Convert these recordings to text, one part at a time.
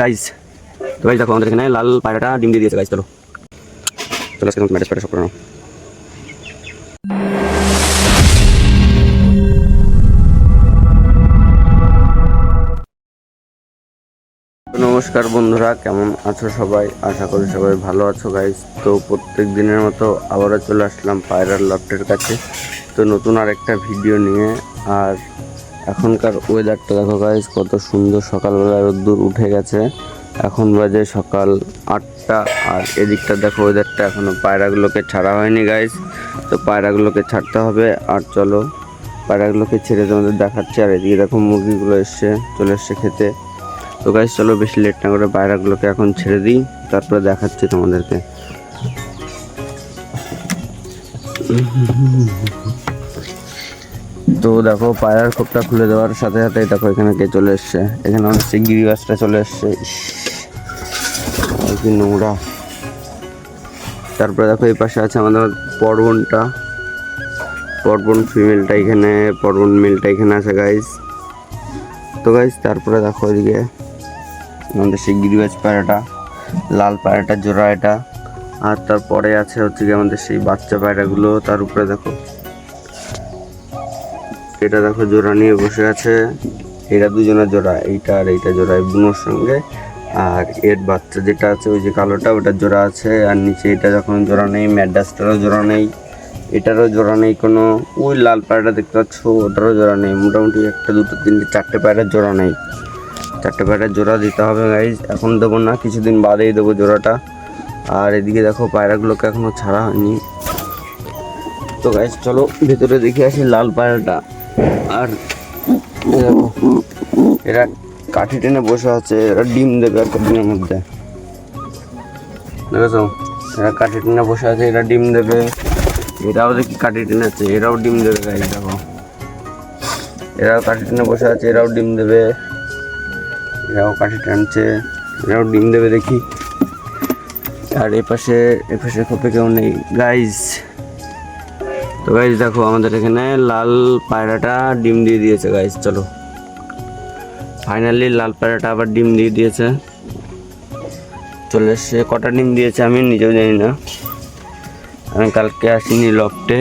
Guys তো guys দেখো আমাদের এখানে লাল পায়রাটা ডিম দিয়ে দিয়েছে গাইজ চলো। চলো আজকে ম্যারেজ পায়রা সব নমস্কার বন্ধুরা, কেমন আছো সবাই? আশা করি সবাই ভালো আছো গাইজ তো প্রত্যেক দিনের মতো আবারও চলে আসলাম পায়রার লফটের কাছে। তো নতুন আর একটা ভিডিও নিয়ে, আর এখনকার ওয়েদারটা দেখো গাইজ কত সুন্দর সকালবেলা রোদ্দুর উঠে গেছে। এখন বাজে সকাল আটটা, আর এদিকটা দেখো ওয়েদারটা এখনও পায়রাগুলোকে ছাড়া হয়নি গাইজ তো পায়রাগুলোকে ছাড়তে হবে, আর চলো, পায়রাগুলোকে ছেড়ে তোমাদের দেখাচ্ছি। আর এদিকে দেখো মুরগিগুলো এসছে, চলে এসছে খেতে। তো গাইজ চলো বেশি লেট না করে পায়রাগুলোকে এখন ছেড়ে দিই, তারপরে দেখাচ্ছি তোমাদেরকে। তো দেখো পায়রার খোপটা খুলে দেওয়ার সাথে সাথে দেখো এখানে কে চলে এসছে। এখানে অনেক সেই গিরিবাসটা চলে এসছে। কি নোংরা। তারপরে দেখো এই পাশে আছে আমাদের পর্বনটা। পর্বন ফিমেলটা এখানে, পর্বন মেলটা এখানে আছে গাইজ তো গাইজ তারপরে দেখো এদিকে আমাদের সেই গিরিবাজ পায়রাটা। লাল পায়রাটা, জোড়া এটা। আর তারপরে আছে হচ্ছে কি আমাদের সেই বাচ্চা পায়রাগুলো। তার উপরে দেখো এটা দেখো জোড়া নিয়ে বসে আছে। এটা দুজনের জোড়া, এইটা আর এইটা জোড়া বুনোর সঙ্গে। আর এর বাচ্চা যেটা আছে, ওই যে কালোটা ওটা জোড়া আছে। আর নিচে এটা যখন জোড়া নেই, ম্যাডাসটারও জোড়া নেই। এটারও জোড়া নেই কোনো। ওই লাল পায়রাটা দেখতে পাচ্ছ, ওটারও জোড়া নেই। মোটামুটি একটা, দুটো, তিনটে, চারটে পায়রার জোড়া নেই। চারটে পায়রার জোড়া দিতে হবে গাইজ এখন দেবো না, কিছুদিন বাদেই দেবো জোড়াটা। আর এদিকে দেখো পায়রাগুলোকে এখনও ছাড়া হয়নি। তো গাইজ চলো, ভেতরে দেখে আসি লাল পায়রাটা। আর এরা কাঠি টেনে বসে আছে, এরা ডিম দেবে একটা দিনের মধ্যে। দেখেছ? এরা কাঠি টেনে বসে আছে, এরা ডিম দেবে। এরাও দেখি কাঠি টেনে আছে, এরাও ডিম দেবে গাইজ দেখো। এরাও কাঠি টেনে বসে আছে, এরাও ডিম দেবে। এরাও কাঠি টানছে, এরাও ডিম দেবে, দেখি। আর এপাশে এপাশে খোপে কেউ নেই গাইজ তো গাইজ দেখো আমাদের এখানে লাল পায়রাটা ডিম দিয়ে দিয়েছে গাইজ চলো। ফাইনালি লাল পায়রাটা আবার ডিম দিয়ে দিয়েছে। চলে এসছে, কটা ডিম দিয়েছে আমি নিজেও জানি না। আমি কালকে আসিনি লফটে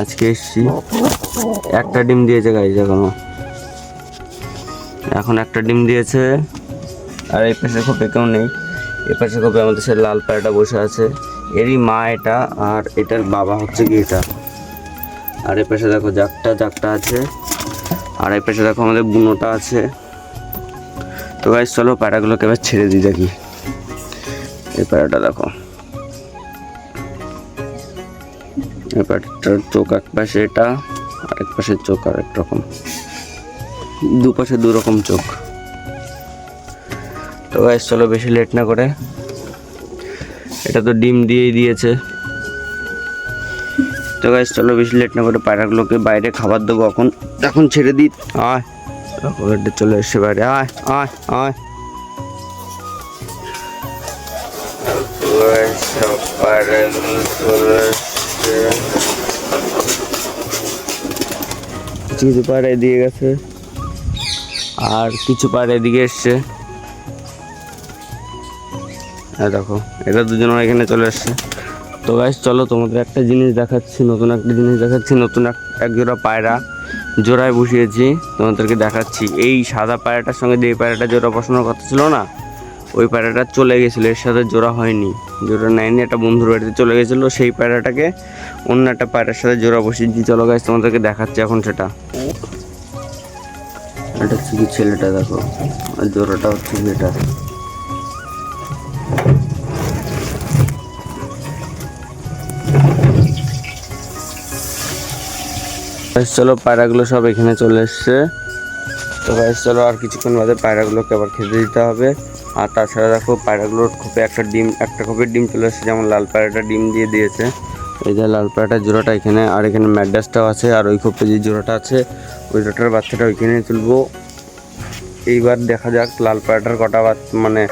আজকে এসছি। একটা ডিম দিয়েছে গাইজ এখনও এখন একটা ডিম দিয়েছে, আর এই পাশে খোপে কেউ নেই। এ পাশে খোপে আমাদের সে লাল পায়রাটা বসে আছে। এরই মা এটা, আর এটার বাবা হচ্ছে কি এটা। আর এই পাশে দেখো জাকটা জাকটা আছে। আর এই পাশে দেখো আমাদের বুনোটা আছে। তো গাইজ চলো পায়রাগুলোকে এবার ছেড়ে দিই দেখি। এই পায়রাটা দেখো। এই পায়রাটার চোখ এক পাশে এটা আরেক পাশে চোখ আরেক রকম। দুপাশে দু রকম চোখ। তো গাইজ চলো বেশি লেট না করে। এটা তো ডিম দিয়েই দিয়েছে। তো গাইজ চলো বেশি লেট না করে পায়রাগুলোকে বাইরে খাবার দেবো এখন। এখন ছেড়ে দিই। আয়। চলে এসছে বাইরে। আয় আয় আয়। কিছু পায়রা এদিকে গেছে। আর কিছু পায়রা এদিকে এসছে। দেখো, এরা দুজন এখানে চলে এসছে। তো গাইস চলো তোমাদের একটা জিনিস দেখাচ্ছি, নতুন একটা জিনিস দেখাচ্ছি, নতুন এক জোড়া পায়রা জোড়ায় বসিয়েছি, তোমাদেরকে দেখাচ্ছি। এই সাদা পায়রাটার সঙ্গে যে পায়রাটা জোড়া বসানোর কথা ছিল না, ওই পায়রাটা চলে গেছিল, এর সাথে জোড়া হয়নি। জোড়া নেয়নি, একটা বন্ধুর বাড়িতে চলে গেছিল, সেই পায়রাটাকে অন্য একটা পায়রার সাথে জোড়া বসিয়েছি। চলো গাইস তোমাদেরকে দেখাচ্ছি এখন সেটা। এটা হচ্ছে কি ছেলেটা, দেখো। আর জোড়াটা হচ্ছে এটা চলো পায়রাগুলো সব এখানে চলে এসছে। তো গাইস চলো আর কিছুক্ষণ বাদে পায়রাগুলোকে আবার খেতে দিতে হবে। আর তাছাড়া দেখো, পায়রাগুলোর খোপে একটা ডিম, একটা খোপের ডিম চলে এসছে, যেমন লাল পায়রাটা ডিম দিয়ে দিয়েছে। এই যে লাল পায়রাটার জোড়াটা এখানে, আর এখানে ম্যাডাসটাও আছে, আর ওই খোপে যে জোড়াটা আছে, ওই জোড়াটার বাচ্চাটা ওইখানে তুলবো। এইবার দেখা যাক, লাল পায়রাটার কটা মানে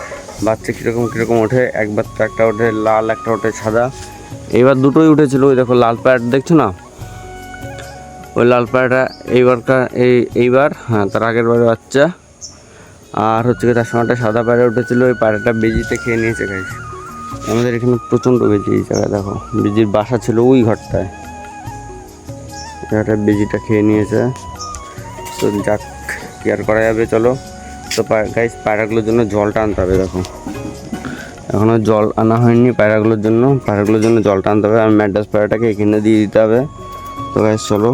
বাচ্চা কীরকম কীরকম ওঠে। এক বাচ্চা একটা ওঠে লাল, একটা ওঠে সাদা। এইবার দুটোই উঠেছিল, ওই দেখো লাল পায়রাটা দেখছ না? ওই লাল পায়রাটা এইবারকার এই এইবার হ্যাঁ তার আগের বারে বাচ্চা। আর হচ্ছে কি তার সময়টা সাদা পায়রা উঠেছিল, ওই পায়রাটা বেজিতে খেয়ে নিয়েছে গাইস আমাদের এখানে প্রচণ্ড বেজি এই জায়গায়, দেখো। বেজির বাসা ছিল ওই ঘরটায়। জায়গাটা বেজিটা খেয়ে নিয়েছে। তো যাক, কি আর করা যাবে, চলো। তো গাইস পায়রাগুলোর জন্য জলটা আনতে হবে, দেখো। এখনও জল আনা হয়নি পায়রাগুলোর জন্য। পায়রাগুলোর জন্য জলটা আনতে হবে। আর ম্যাড্রাস পায়রাটাকে এখানে দিয়ে দিতে হবে। তো গাইস চলো।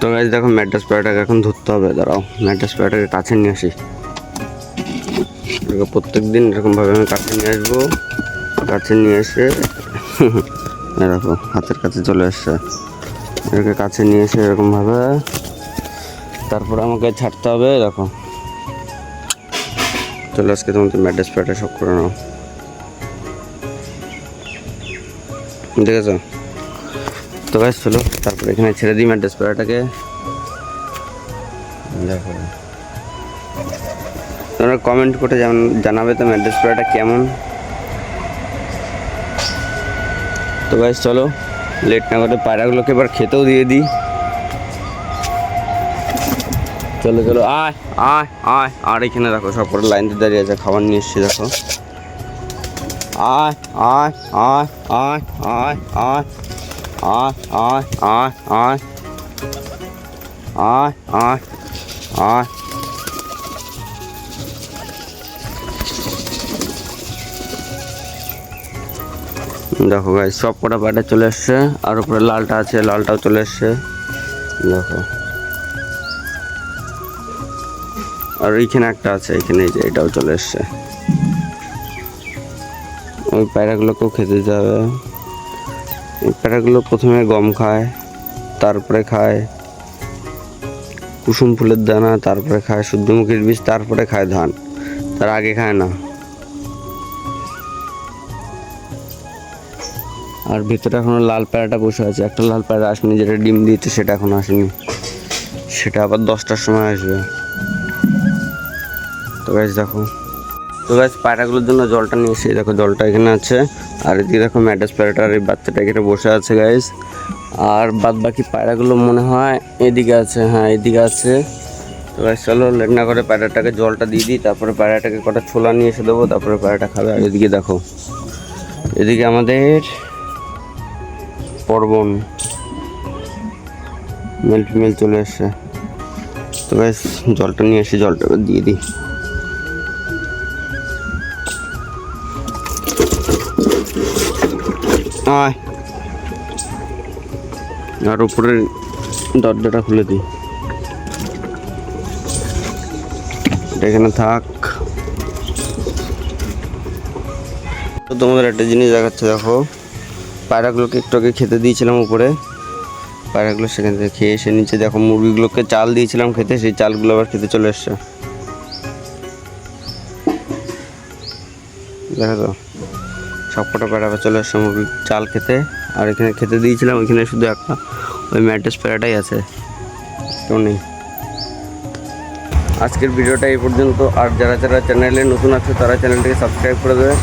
তো গাইস দেখো ম্যাড্রাস পায়রাটাকে এখন ধরতে হবে, দাঁড়াও। ম্যাড্রাস পায়রাটাকে কাছে নিয়ে আসি। প্রত্যেক দিন এরকমভাবে আমি কাছে নিয়ে আসব। কাছে নিয়ে এসে দেখো, হাতের কাছে চলে আসছে এটাকে কাছে নিয়ে এসে এরকমভাবে, তারপর আমাকে ছাড়তে হবে, দেখো। চলো, আজকে তোমাদের ম্যাড্রাস পায়রাটা সব করে নাও। দেখেছ? তো গাছ চলো, তারপরে এখানে ছেড়ে দিই ম্যাড্রাস পায়রাটাকে দেখো। তোমরা কমেন্ট করে জান- জানাবে তো ম্যাড্রাস পায়রাটা কেমন। তো গাছ চলো, লেট না করে পায়রাগুলোকে এবার খেতেও দিয়ে দিই। চলো চলো, আয় আয় আয়, আর এখানে দেখো, সব করে লাইন দিয়ে দাঁড়িয়ে আছে, খাবার নিয়ে এসছি, দেখো। আয় আয় আয় আয় আয় আয় আয় আয় আয় আয় আয় আয় আয় দেখো ভাই সব কটা পাটা চলে এসছে, আর উপরে লালটা আছে, লালটাও চলে এসছে। দেখো। আর এইখানে একটা আছে, এখানে যে এটাও চলে এসছে। ওই পায়রাগুলোকেও খেতে এই প্যারাগুলো প্রথমে গম খায়, তারপরে খায় কুসুম ফুলের দানা, তারপরে খায় সূর্যমুখীর বীজ, তারপরে খায় ধান। তার আগে খায় না। আর ভিতরে এখনও লাল প্যারাটা বসে আছে। একটা লাল প্যারা আসেনি, যেটা ডিম দিয়েছে, সেটা এখনও আসেনি। সেটা আবার দশটার সময় আসবে। তো গাছ দেখো। তো গাছ পায়রাগুলোর জন্য জলটা নিয়ে এসে দেখো, জলটা এখানে আছে। আর এদিকে দেখো, ম্যাডাস প্যারাটার এই বাচ্চাটা এখানে বসে আছে গাইস আর বাদ বাকি পায়রাগুলো মনে হয় এদিকে আছে হ্যাঁ এদিকে আছে। তো গাছ চলো, লেট না করে পায়রাটাকে জলটা দিয়ে দিই, তারপরে পায়রাটাকে কটা ছোলা নিয়ে এসে দেবো, তারপরে পায়রাটা খাবে। আর এদিকে দেখো, এদিকে আমাদের পর্বন মেল ফিমেল চলে এসছে। তো ব্যাস জলটা নিয়ে এসে জলটা দিয়ে দিই। আয়। আর উপরের দরজাটা খুলে দিই। এখানে থাক। তোমাদের একটা জিনিস দেখাচ্ছে, দেখো। পায়রাগুলোকে একটু আগে খেতে দিয়েছিলাম উপরে। পায়রাগুলো সেখান থেকে খেয়ে এসে নিচে, দেখো, মুরগিগুলোকে চাল দিয়েছিলাম খেতে, সেই চালগুলো আবার খেতে চলে এসছে। দেখো তো। সব কটা পায়রা আবার চলে আসলাম চাল খেতে। আর এখানে খেতে দিয়েছিলাম, ওইখানে শুধু একটা, ওই ম্যাট্রেস প্যারাটাই আছে। কেউ নেই। আজকের ভিডিওটা এই পর্যন্ত। আর যারা যারা চ্যানেলে নতুন আছে, তারা চ্যানেলটিকে সাবস্ক্রাইব করে দেবে।